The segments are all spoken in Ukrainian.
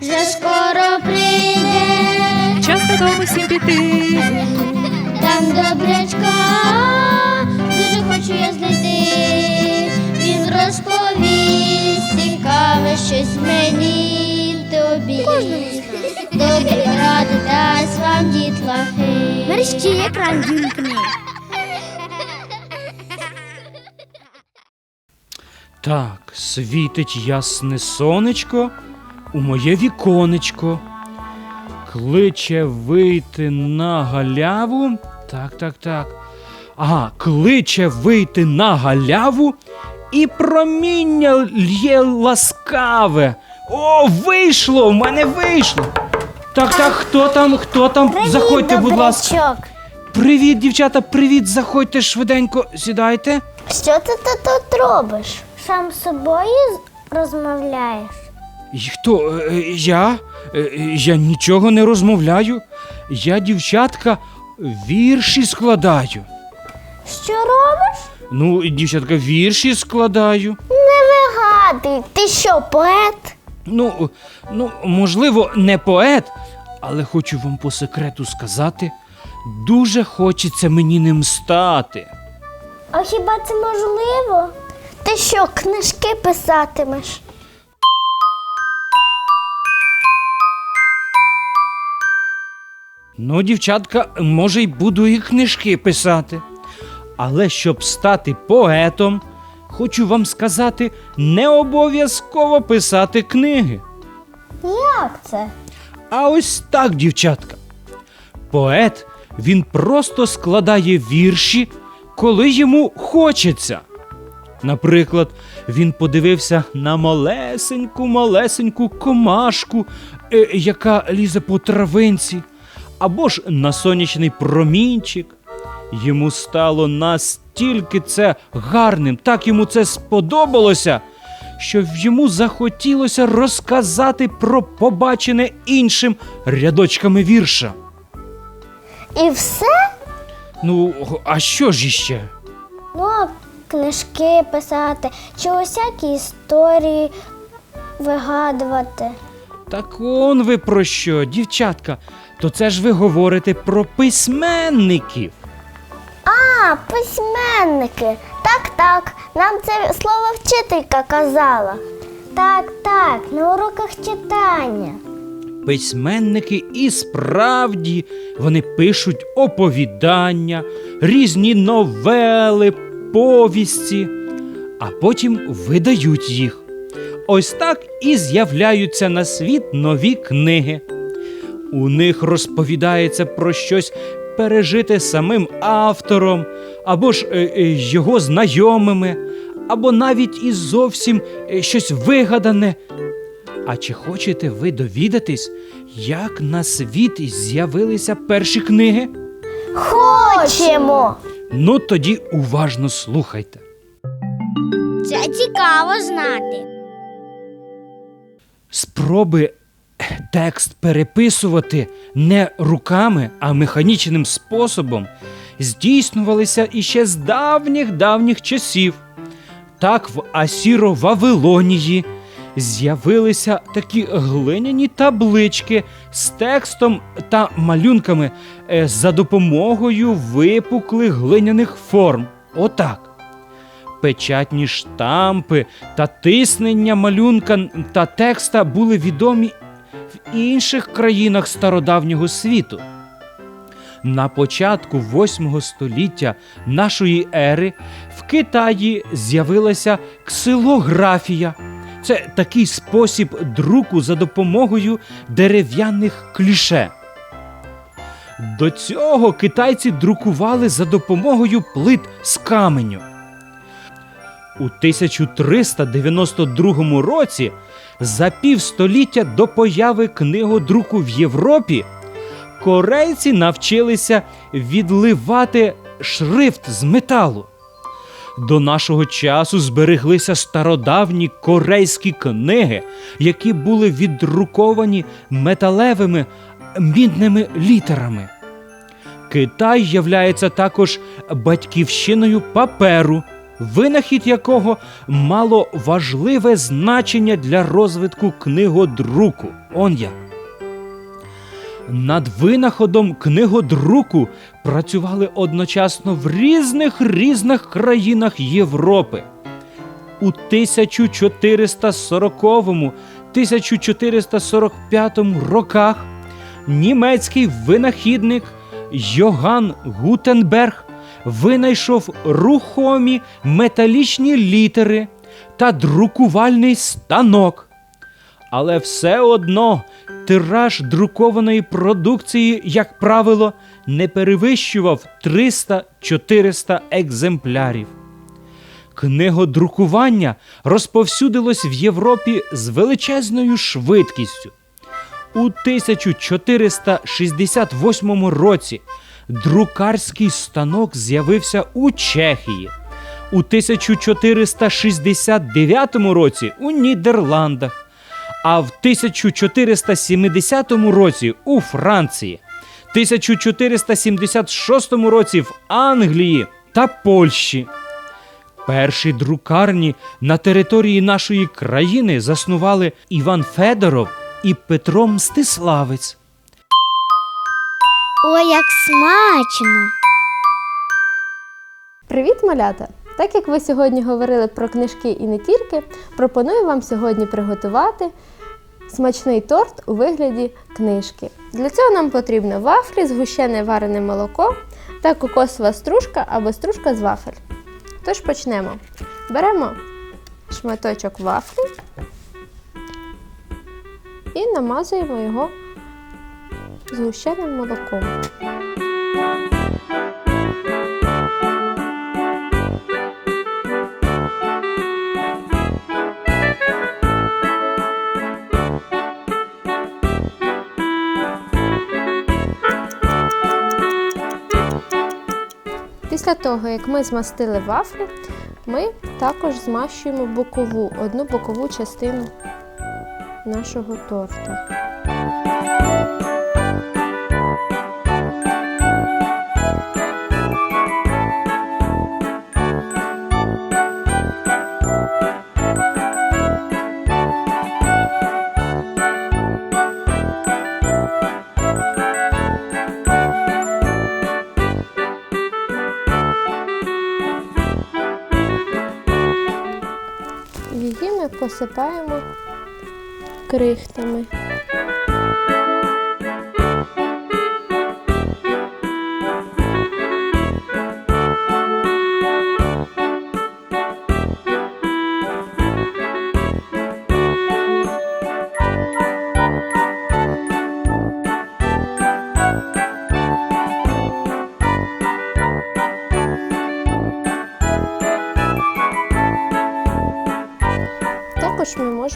вже скоро прийде, Час додому всім піти. там добрячка, дуже хочу я знайти. Він розповість цікаве щось мені тобі. Добрі ради дасть вам дітлахи. Мерщі екран вімкни. Так, світить ясне сонечко у моє віконечко. Кличе вийти на галяву. Так, так, так. Ага, кличе вийти на галяву і проміння лє ласкаве. О, вийшло! В мене вийшло! Так, так, хто там? Хто там? Заходьте, будь ласка. Добрячок. Привіт, дівчата, привіт, заходьте швиденько, сідайте. Що ти тут, тут робиш? Сам з собою з- розмовляєш? І Хто? Е, е, Я? Е, Я нічого не розмовляю. Я, дівчатка, вірші складаю. Що робиш? Ну, дівчатка, вірші складаю. Не вигадуй. Ти що, поет? Ну, ну, можливо, не поет, але хочу вам по секрету сказати, дуже хочеться мені ним стати. А хіба це можливо? Ти що, книжки писатимеш? Ну, дівчатка, може, й буду і книжки писати. Але щоб стати поетом, хочу вам сказати, не обов'язково писати книги. Як це? А ось так, дівчатка. Поет він просто складає вірші, коли йому хочеться. Наприклад, він подивився на малесеньку, малесеньку комашку, е, яка лізе по травинці, або ж на сонячний промінчик. Йому стало настільки це гарним, так йому це сподобалося, що йому захотілося розказати про побачене іншим рядочками вірша. І все? Ну, а що ж іще? Ну, а книжки писати, чи усякі історії вигадувати. Так он ви про що, дівчатка? То це ж ви говорите про письменників. А, письменники. Так, так. Нам це слово вчителька казала. Так, так, на уроках читання. Письменники і справді вони пишуть оповідання, різні новели, повісті, а потім видають їх. Ось так і з'являються на світ нові книги. У них розповідається про щось пережите самим автором, або ж е, е, його знайомими, або навіть і зовсім е, щось вигадане. А чи хочете ви довідатись, як на світ з'явилися перші книги? Хочемо! Ну тоді уважно слухайте. Це цікаво знати. Спроби текст переписувати не руками, а механічним способом здійснювалися іще з давніх давніх часів. Так в Асіро-Вавилонії з'явилися такі глиняні таблички з текстом та малюнками е, за допомогою випуклих глиняних форм. Отак. Печатні штампи та тиснення малюнка та текста були відомі в інших країнах стародавнього світу. На початку 8 століття нашої ери в Китаї з'явилася ксилографія. Це такий спосіб друку за допомогою дерев'яних кліше. До цього китайці друкували за допомогою плит з каменю. У 1392 році, за півстоліття до появи книгодруку в Європі, корейці навчилися відливати шрифт з металу. До нашого часу збереглися стародавні корейські книги, які були віддруковані металевими мідними літерами. Китай являється також батьківщиною паперу. Винахід якого мало важливе значення для розвитку книгодруку. Он як. Над винаходом книгодруку працювали одночасно в різних різних країнах Європи. У 1440-1445 роках німецький винахідник Йоган Гутенберг винайшов рухомі металічні літери та друкувальний станок. Але все одно тираж друкованої продукції, як правило, не перевищував 300-400 екземплярів. Книгодрукування розповсюдилось в Європі з величезною швидкістю. У 1468 році друкарський станок з'явився у Чехії, у 1469 році у Нідерландах, а в 1470 році у Франції, 1476 році в Англії та Польщі. Перші друкарні на території нашої країни заснували Іван Федоров і Петро Мстиславець. Ой, як смачно! Привіт, малята! Так як ви сьогодні говорили про книжки і не тільки, пропоную вам сьогодні приготувати смачний торт у вигляді книжки. Для цього нам потрібно вафлі, згущене варене молоко та кокосова стружка або стружка з вафель. Тож почнемо. Беремо шматочок вафлі і намазуємо його згущеним молоком. Після того, як ми змастили вафлі, ми також змащуємо бокову, одну бокову частину нашого торта. Її крихтами.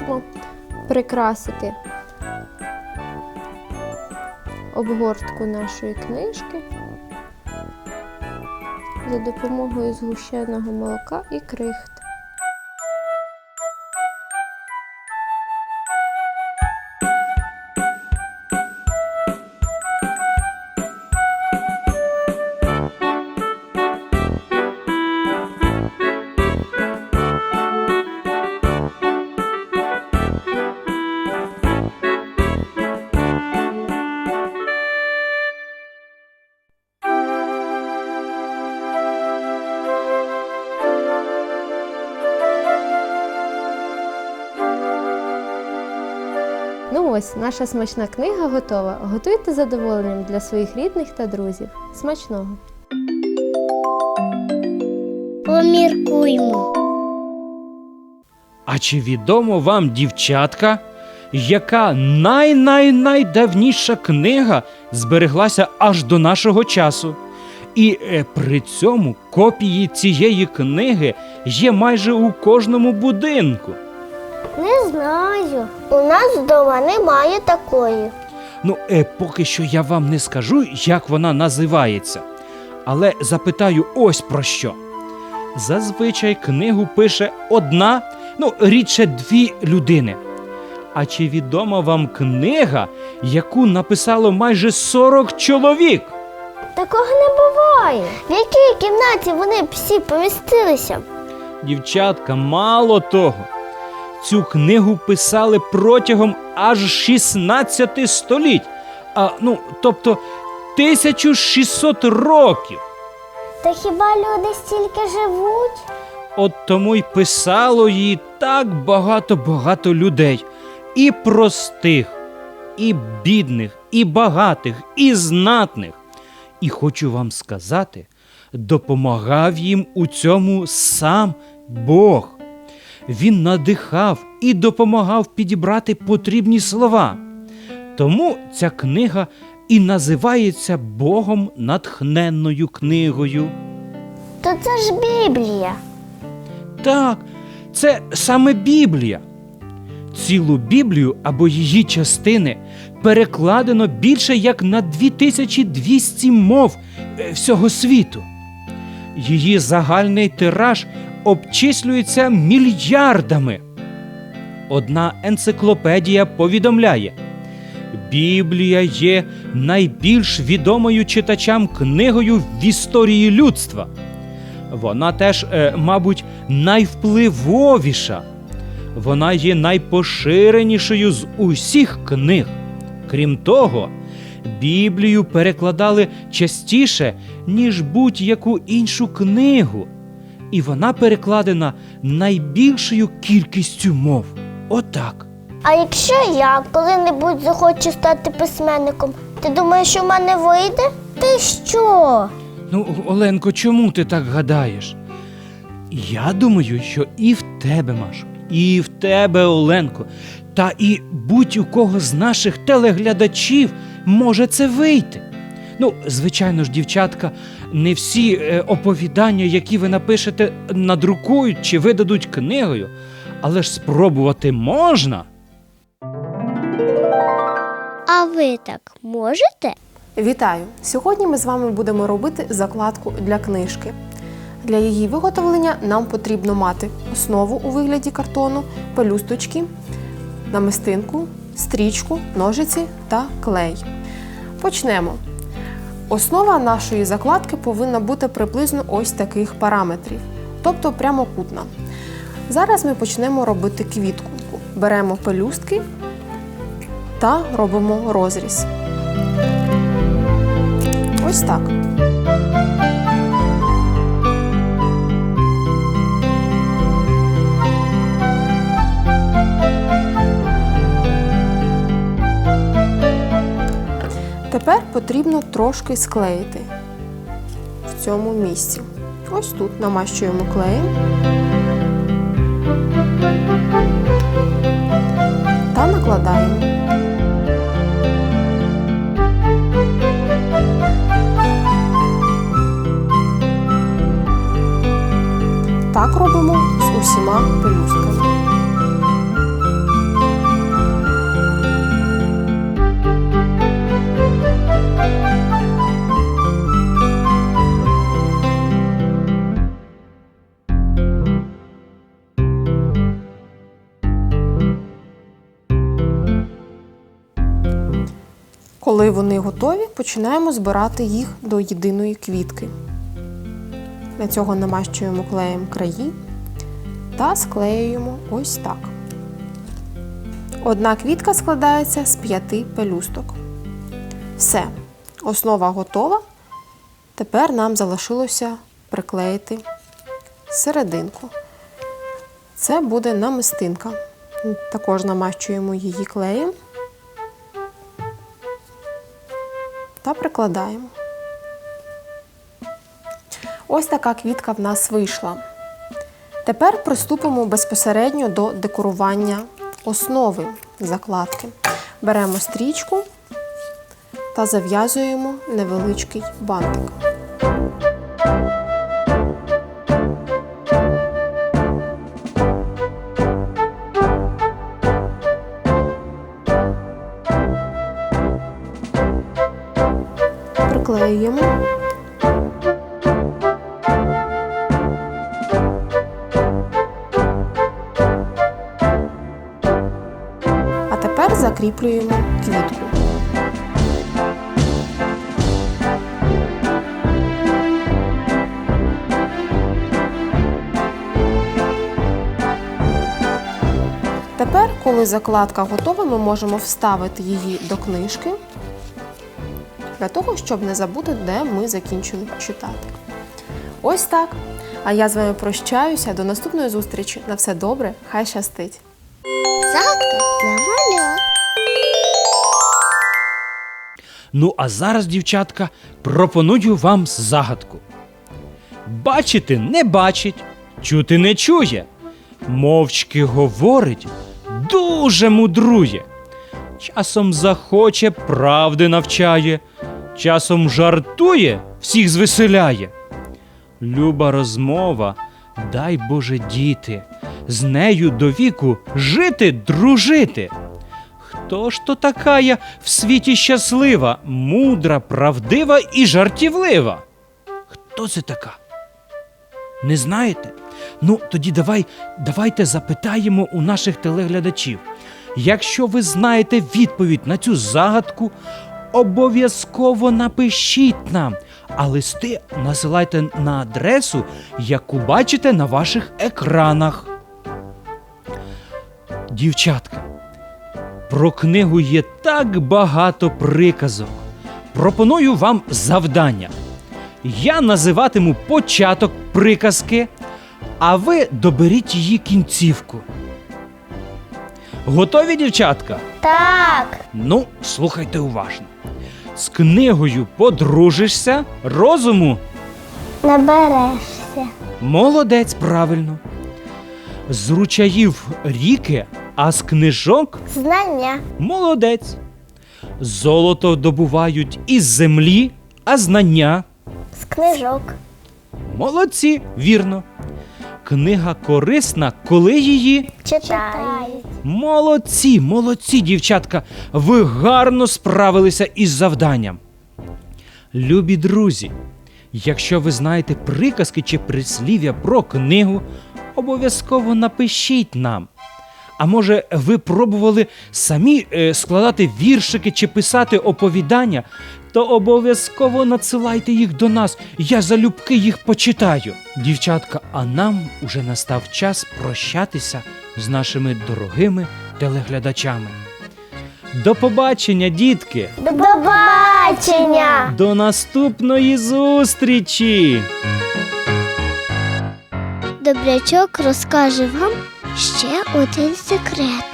Можемо прикрасити обгортку нашої книжки за допомогою згущеного молока і крихт. Ось, наша смачна книга готова. Готуйте з задоволенням для своїх рідних та друзів. Смачного! Поміркуймо. А чи відомо вам, дівчатка, яка най-най-найдавніша книга збереглася аж до нашого часу? І е, при цьому копії цієї книги є майже у кожному будинку. Знаю. У нас вдома немає такої. Ну, е, поки що я вам не скажу, як вона називається. Але запитаю ось про що. Зазвичай книгу пише одна, ну, рідше дві людини. А чи відома вам книга, яку написало майже 40 чоловік? Такого не буває. В якій кімнаті вони всі помістилися? Дівчатка, мало того, цю книгу писали протягом аж 16 століть, а, ну, тобто 1600 років. Та хіба люди стільки живуть? От тому й писало її так багато-багато людей, і простих, і бідних, і багатих, і знатних. І хочу вам сказати, допомагав їм у цьому сам Бог. Він надихав і допомагав підібрати потрібні слова. Тому ця книга і називається Богом натхненною книгою. То це ж Біблія. Так, це саме Біблія. Цілу Біблію або її частини перекладено більше як на 2200 мов е, всього світу. Її загальний тираж обчислюється мільярдами. Одна енциклопедія повідомляє: Біблія є найбільш відомою читачам книгою в історії людства. Вона теж, е, мабуть, найвпливовіша. Вона є найпоширенішою з усіх книг. Крім того, Біблію перекладали частіше, ніж будь-яку іншу книгу. І вона перекладена найбільшою кількістю мов. Отак. А якщо я коли-небудь захочу стати письменником, ти думаєш, що в мене вийде? Ти що? Ну, Оленко, чому ти так гадаєш? Я думаю, що і в тебе, Машо, і в тебе, Оленко, та і будь у кого з наших телеглядачів може це вийти. Ну, звичайно ж, дівчатка, не всі е, оповідання, які ви напишете, надрукують чи видадуть книгою, але ж спробувати можна. А ви так можете? Вітаю! Сьогодні ми з вами будемо робити закладку для книжки. Для її виготовлення нам потрібно мати основу у вигляді картону, пелюсточки, намистинку, стрічку, ножиці та клей. Почнемо. Основа нашої закладки повинна бути приблизно ось таких параметрів, тобто прямокутна. Зараз ми почнемо робити квітку. Беремо пелюстки та робимо розріз. Ось так. Тепер потрібно трошки склеїти в цьому місці. Ось тут намащуємо клеєм та накладаємо. Так робимо з усіма пелюстками. Коли вони готові, починаємо збирати їх до єдиної квітки. Для цього намащуємо клеєм краї та склеюємо ось так. Одна квітка складається з п'яти пелюсток. Все, основа готова. Тепер нам залишилося приклеїти серединку. Це буде намистинка. Також намащуємо її клеєм та прикладаємо. Ось така квітка в нас вийшла. Тепер приступимо безпосередньо до декорування основи закладки. Беремо стрічку та зав'язуємо невеличкий бантик. приклеюємо. А тепер закріплюємо квітку. Тепер, коли закладка готова, ми можемо вставити її до книжки для того, щоб не забути, де ми закінчили читати. Ось так. А я з вами прощаюся. До наступної зустрічі. На все добре, хай щастить! Загадка для малят. Ну, а зараз, дівчатка, пропоную вам загадку. Бачити не бачить, чути не чує, мовчки говорить, дуже мудрує. Часом захоче, правди навчає, часом жартує, всіх звеселяє. Люба розмова, дай Боже діти, з нею до віку жити, дружити. Хто ж то такая в світі щаслива, мудра, правдива і жартівлива? Хто це така? Не знаєте? Ну, тоді давай, давайте запитаємо у наших телеглядачів. Якщо ви знаєте відповідь на цю загадку, обов'язково напишіть нам, а листи насилайте на адресу, яку бачите на ваших екранах. Дівчатка, про книгу є так багато приказок. Пропоную вам завдання. Я називатиму початок приказки, а ви доберіть її кінцівку. Готові, дівчатка? Так. Ну, слухайте уважно. З книгою подружишся, розуму Наберешся. молодець правильно. З ручаїв ріки, а з книжок Знання. Молодець. Золото добувають із землі, а знання. З книжок. Молодці, вірно. Книга корисна, коли її. Читають. Молодці, молодці, дівчатка. Ви гарно справилися із завданням. Любі друзі, якщо ви знаєте приказки чи прислів'я про книгу, обов'язково напишіть нам. А може, ви пробували самі е, складати віршики чи писати оповідання, то обов'язково надсилайте їх до нас. Я залюбки їх почитаю. Дівчатка, а нам уже настав час прощатися з нашими дорогими телеглядачами. До побачення, дітки! До побачення! До наступної зустрічі! Добрячок розкаже вам ще один секрет.